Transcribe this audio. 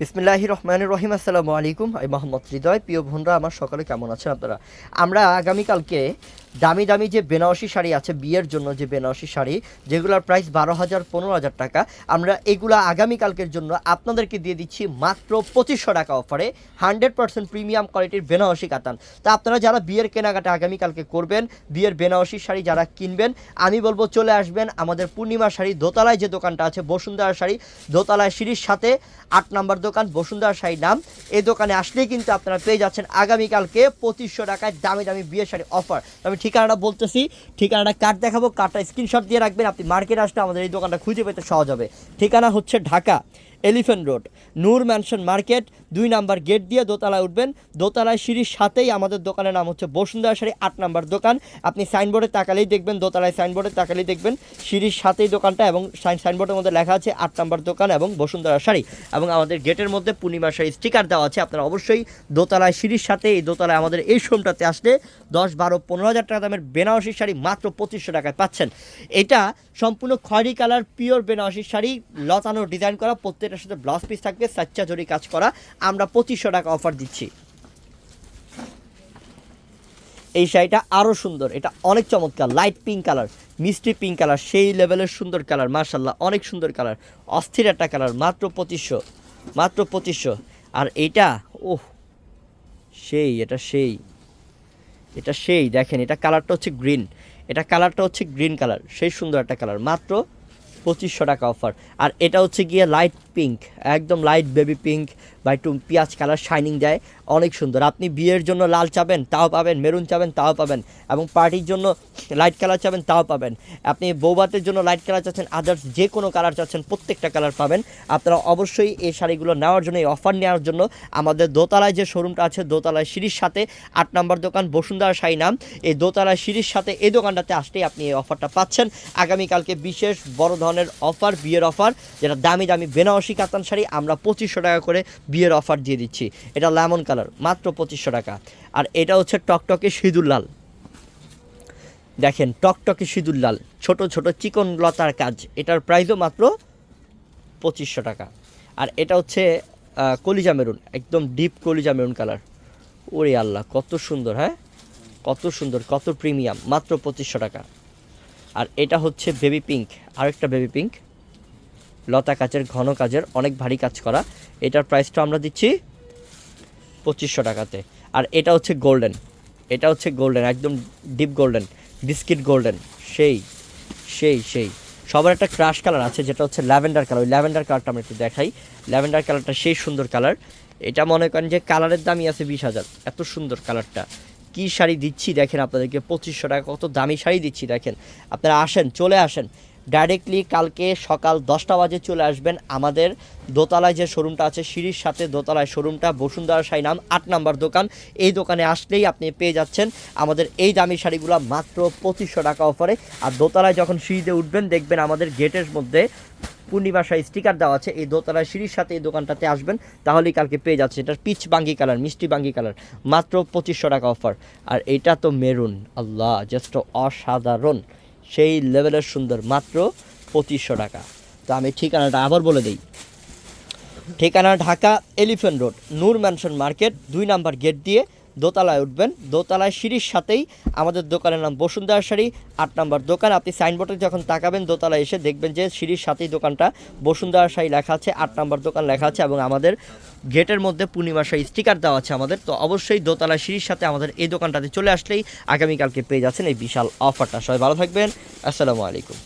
বিসমিল্লাহ রহমান রহিম, আসসালামু আলাইকুম। আমি মোহাম্মদ হৃদয়। প্রিয় বোনরা আমার সকালে কেমন আছেন আপনারা? আমরা আগামীকালকে দামি দামি যে বেনারসি শাড়ি আছে, বিয়ের জন্য যে বেনারসি শাড়ি, যেগুলোর প্রাইস বারো হাজার পনেরো হাজার টাকা, আমরা এগুলো আগামীকালকের জন্য আপনাদেরকে দিয়ে দিচ্ছি মাত্র পঁচিশশো টাকা অফারে হান্ড্রেড পার্সেন্ট প্রিমিয়াম কোয়ালিটির বেনারসি কাতান। তা আপনারা যারা বিয়ের কেনাকাটা আগামীকালকে করবেন, বিয়ের বেনারসি শাড়ি যারা কিনবেন, আমি বলব চলে আসবেন আমাদের পূর্ণিমা শাড়ি, দোতলায় যে দোকানটা আছে, বসুন্ধরা শাড়ি, দোতলায় সিঁড়ির সাথে, আট নম্বর দোকান, বসুন্ধরা শাড়ি নাম। এই দোকানে আসলেই কিন্তু আপনারা পেয়ে যাচ্ছেন আগামীকালকে পঁচিশশো টাকায় দামি দামি বিয়ের শাড়ি অফার আমি ঠিকানাটা বলতেছি, ঠিকানাটা কার্ড দেখাবো কার্ডটা স্ক্রিনশট দিয়ে রাখবেন, আপনি মার্কেটে আসলে আমাদের এই দোকানটা খুঁজে পেতে সহজ হবে। ঠিকানা হচ্ছে Dhaka. Elephant road, Noor mansion market, দুই নাম্বার গেট দিয়ে দোতলায় উঠবেন। দোতলায় সিঁড়ির সাথেই আমাদের দোকানের নাম হচ্ছে বসুন্ধরা শাড়ি আট নাম্বার দোকান। আপনি সাইনবোর্ডে তাকালেই দেখবেন, দোতলায় সাইনবোর্ডে তাকালেই দেখবেন সিঁড়ির সাথেই দোকানটা এবং সাইন সাইনবোর্ডের মধ্যে লেখা আছে আট নাম্বার দোকান এবং বসুন্ধরা শাড়ি এবং আমাদের গেটের মধ্যে পূর্ণিমা শাড়ি স্টিকার দেওয়া আছে। আপনারা অবশ্যই দোতলায় সিঁড়ির সাথে এই দোতলায় আমাদের এই শোরুমটাতে আসলে দশ বারো পনেরো হাজার টাকা দামের বেনারসি শাড়ি মাত্র পঁচিশশো টাকায় পাচ্ছেন। এটা সম্পূর্ণ খয়েরি কালার, পিওর বেনারসি শাড়ি, লতানো ডিজাইন করা প্রত্যেকটার সাথে ব্লাউজ পিস থাকবে, সাচ্চা জরি কাজ করা। আমরা পঁচিশশো টাকা অফার দিচ্ছি। এই শাড়িটা আরও সুন্দর। এটা অনেক চমৎকার লাইট পিঙ্ক কালার মিষ্টি পিঙ্ক কালার সেই লেভেলের সুন্দর কালার মার্শাল্লাহ অনেক সুন্দর কালার অস্থির একটা কালার মাত্র পঁচিশশো মাত্র পঁচিশশো। আর এইটা ওহ সেই, এটা সেই এটা সেই, দেখেন, এটা কালারটা হচ্ছে গ্রিন এটা কালারটা হচ্ছে গ্রিন কালার সেই সুন্দর একটা কালার মাত্র পঁচিশশো টাকা অফার আর এটা হচ্ছে গিয়ে লাইট পিঙ্ক একদম লাইট বেবি পিঙ্ক বা একটু পেঁয়াজ কালার শাইনিং দেয় অনেক সুন্দর। আপনি বিয়ের জন্য লাল চাবেন, তাও পাবেন, মেরুন চাবেন, তাও পাবেন এবং পার্টির জন্য লাইট কালার চাবেন, তাও পাবেন। আপনি বৌবাতের জন্য লাইট কালার চাচ্ছেন আদার্স যে কোনো কালার চাচ্ছেন, প্রত্যেকটা কালার পাবেন। আপনারা অবশ্যই এই শাড়িগুলো নেওয়ার জন্য, এই অফার নেওয়ার জন্য আমাদের দোতলায় যে শোরুমটা আছে, দোতলায় সিঁড়ির সাথে, আট নম্বর দোকান, বসুন্ধরা শাড়ি নাম, এই দোতলায় সিঁড়ির সাথে, এই দোকানটাতে আসলেই আপনি এই অফারটা পাচ্ছেন। আগামীকালকে বিশেষ বড় ধরনের অফার বিয়ের অফার যেটা দামি দামি বেনারসি কাতান শাড়ি, আমরা পঁচিশশো টাকা করে বিয়ের অফার দিয়ে দিচ্ছি। এটা লেমন কালার মাত্র পঁচিশশো টাকা। আর এটা হচ্ছে টকটকে সিঁদুর লাল। দেখেন, টকটকে সিঁদুর লাল। ছোট ছোট চিকন লতার কাজ। এটার প্রাইসও মাত্র পঁচিশশো টাকা। আর এটা হচ্ছে কলিজা মেরুন, একদম ডিপ কলিজা মেরুন কালার। ওরে আল্লাহ, কত সুন্দর হ্যাঁ? কত সুন্দর, কত প্রিমিয়াম মাত্র পঁচিশশো টাকা। আর এটা হচ্ছে বেবি পিঙ্ক আরেকটা বেবি পিঙ্ক লতা কাজের ঘন কাজের, অনেক ভারী কাজ করা। এটার প্রাইসটা আমরা দিচ্ছি পঁচিশশো টাকাতে। আর এটা হচ্ছে গোল্ডেন। এটা হচ্ছে গোল্ডেন, একদম ডিপ গোল্ডেন, বিস্কিট গোল্ডেন, সেই সেই সেই। সবার একটা ক্রাশ কালার আছে, যেটা হচ্ছে ল্যাভেন্ডার কালার। ওই ল্যাভেন্ডার কালারটা আমরা একটু দেখাই। ল্যাভেন্ডার কালারটা সেই সুন্দর কালার। এটা মনে করেন যে কালারের দামই আছে বিশ হাজার। এত সুন্দর কালারটা। কী শাড়ি দিচ্ছি দেখেন আপনাদেরকে, পঁচিশশো টাকা, কত দামি শাড়ি দিচ্ছি দেখেন। আপনারা আসেন, চলে আসেন। ডাইরেক্টলি কালকে সকাল দশটা বাজে চলে আসবেন আমাদের দোতলায় যে শোরুমটা আছে, সিঁড়ির সাথে দোতলায় শোরুমটা বসুন্ধরা শাড়ি নাম, আট নাম্বার দোকান। এই দোকানে আসলেই আপনি পেয়ে যাচ্ছেন আমাদের এই দামি শাড়িগুলো মাত্র পঁচিশশো টাকা অফারে আর দোতলায় যখন সিঁড়িতে উঠবেন, দেখবেন আমাদের গেটের মধ্যে পূর্ণিমা শাড়ি স্টিকার দেওয়া আছে। এই দোতলায় সিঁড়ির সাথে এই দোকানটাতে আসবেন, তাহলেই কালকে পেয়ে যাচ্ছে এটার পিচ বাঙ্গি কালার মিষ্টি বাঙ্গি কালার মাত্র পঁচিশশো টাকা অফার আর এটা তো মেরুন আল্লাহ জাস্ট অসাধারণ। সেই লেভেলের সুন্দর মাত্র পঁচিশশো টাকা। তো আমি ঠিকানাটা আবার বলে দিই। ঠিকানা Dhaka elephant road, Noor mansion market, দুই নাম্বার গেট দিয়ে দোতলায় উঠবেন। দোতলায় সিঁড়ির সাথেই আমাদের দোকানের নাম বসুন্ধরা শাড়ি। আট নাম্বার দোকান, আপনি সাইনবোর্ডে যখন তাকাবেন দোতলায় এসে দেখবেন যে সিঁড়ির সাথেই দোকানটা বসুন্ধরা শাড়ি লেখা আছে, আট নাম্বার দোকান লেখা আছে এবং আমাদের গেটের মধ্যে পূর্ণিমা শাড়ি স্টিকার দেওয়া আছে আমাদের। তো অবশ্যই দোতলায় সিঁড়ির সাথে আমাদের এই দোকানটাতে চলে আসলেই আগামীকালকে পেয়ে যাচ্ছেন এই বিশাল অফারটা। সবাই ভালো থাকবেন। আসসালামু আলাইকুম।